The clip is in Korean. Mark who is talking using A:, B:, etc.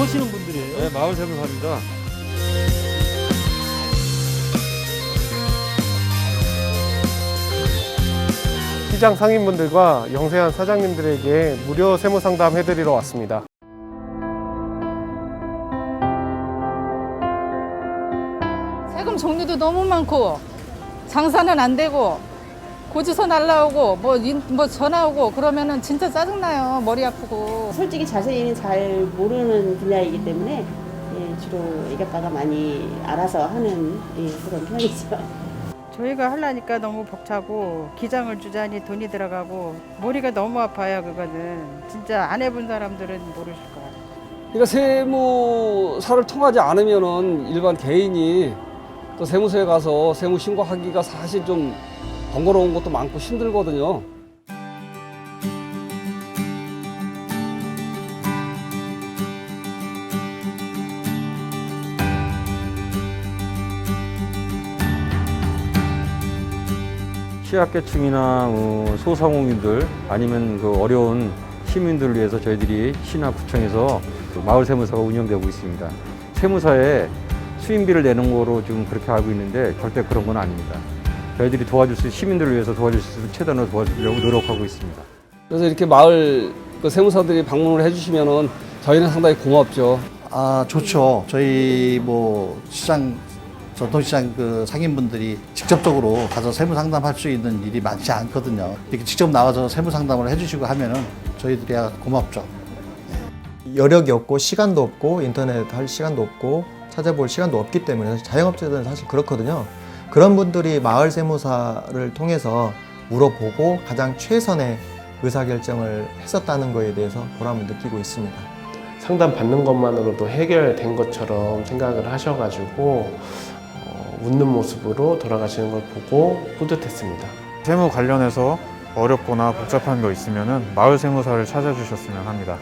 A: 하시는 분들이에요?
B: 네, 마을 세무사입니다.
C: 시장 상인분들과 영세한 사장님들에게 무료 세무 상담 해드리러 왔습니다.
D: 세금 종류도 너무 많고 장사는 안 되고 고지서 날라오고 뭐, 인- 뭐 전화 오고 그러면은 진짜 짜증나요 머리 아프고
E: 솔직히 자세히는 잘 모르는 분야이기 때문에 예, 주로 애가빠가 많이 알아서 하는 예, 그런 편이죠.
F: 저희가 하려니까 너무 벅차고 기장을 주자니 돈이 들어가고 머리가 너무 아파요 그거는 진짜 안 해본 사람들은 모르실 거예요.
B: 그러니까 세무사를 통하지 않으면은 일반 개인이 또 세무서에 가서 세무 신고하기가 사실 좀 번거로운 것도 많고 힘들거든요. 취약계층이나 어, 소상공인들 아니면 그 어려운 시민들을 위해서 저희들이 시나 구청에서 그 마을 세무사가 운영되고 있습니다. 세무사에 수임비를 내는 거로 지금 그렇게 알고 있는데 절대 그런 건 아닙니다. 저희들이 도와줄 수 시민들을 위해서 도와줄 수 있는 최대한으로 도와주려고 노력하고 있습니다. 그래서 이렇게 마을 그 세무사들이 방문을 해주시면은 저희는 상당히 고맙죠.
G: 아 좋죠. 저희 뭐 시장 전통시장 그 상인분들이 직접적으로 가서 세무 상담할 수 있는 일이 많지 않거든요. 이렇게 직접 나와서 세무 상담을 해주시고 하면은 저희들이야 고맙죠.
H: 여력이 없고 시간도 없고 인터넷 할 시간도 없고 찾아볼 시간도 없기 때문에 자영업자들은 사실 그렇거든요. 그런 분들이 마을 세무사를 통해서 물어보고 가장 최선의 의사결정을 했었다는 것에 대해서 보람을 느끼고 있습니다.
C: 상담 받는 것만으로도 해결된 것처럼 생각을 하셔가지고 어, 웃는 모습으로 돌아가시는 걸 보고 뿌듯했습니다.
I: 세무 관련해서 어렵거나 복잡한 거 있으면 마을 세무사를 찾아주셨으면 합니다.